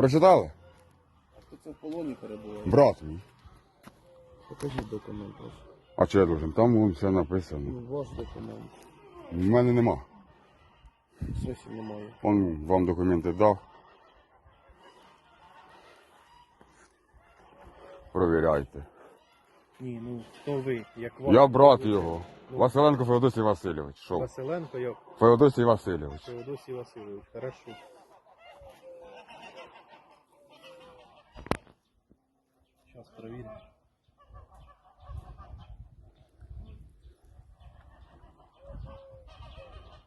Прочитали? А хто це в полоні перебуває? Брат мій. Покажіть документ ваш. А що я должен? Там вон все написано. Ну, ваш документ. В мене нема. Сесії немає. Он вам документи дав. Провіряйте. Ні, ну хто ви? Як ваш? Я брат його. Василенко Феодосій Васильович. Що? Василенко, як Феодосій Васильович. Феодосій Васильович. Хорошо. Зараз перевіримо.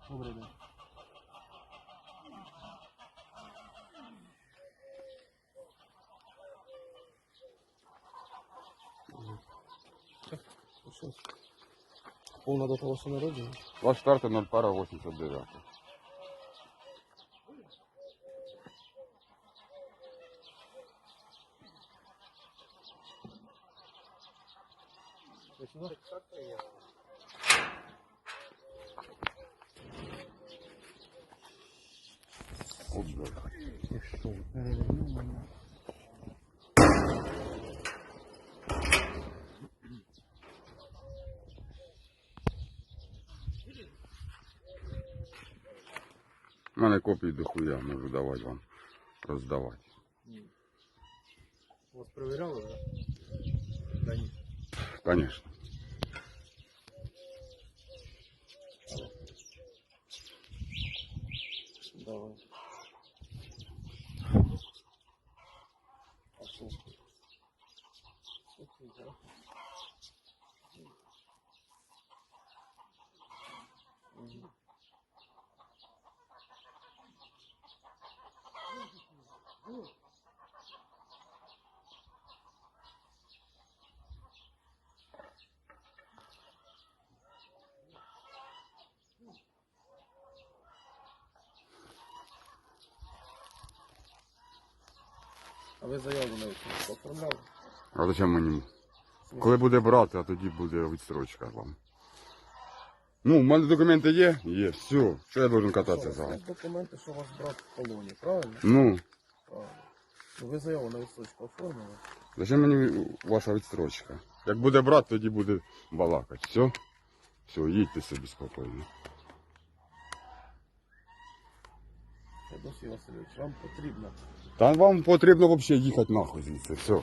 Добрий день. Повна дата вашого народження? 24.01.89. От, блядь. У мене копії дохуя можу давати вам. Роздавати. Вас перевіряли вже? Да ні. Конечно. 여러분. Ooh. А ви заяву на відсутність оформляли? А зачем мені? Коли буде брати, а тоді буде відстрочка вам. Ну, в мене документи є? Є. Все. Що я должен кататися Що, у вас документи, що ваш брат в полоні, правильно? Ну, Правильно. Ну, ви заяву на відсутність оформили? зачем мені ваша відстрочка? Як буде брат, тоді буде балакати. Все? Все, їдьте собі спокійно. Федосій Васильович, вам потрібно Та вам потрібно взагалі їхати нахуй звідси. Все.